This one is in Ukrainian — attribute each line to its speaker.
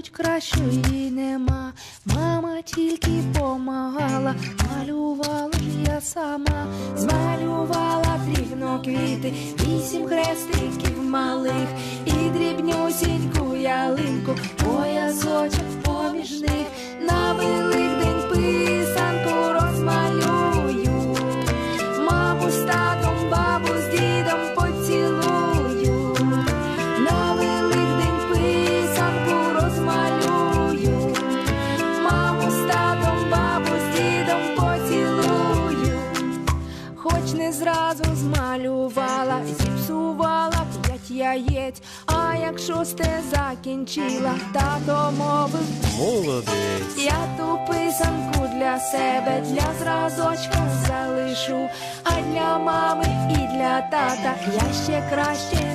Speaker 1: мабуть, кращої нема. Мама тільки помагала, малювала ж я сама, змалювала дрібно квіти, вісім хрестиків малих. І дрібнюсіньку ялинку, поясочок поміж них зразу змалювала, зіпсувала п'ять яєць. А як шосте закінчила, тато мовив
Speaker 2: Молодець.
Speaker 1: я ту писанку для себе, для зразочка залишу, а для мами і для тата я ще краще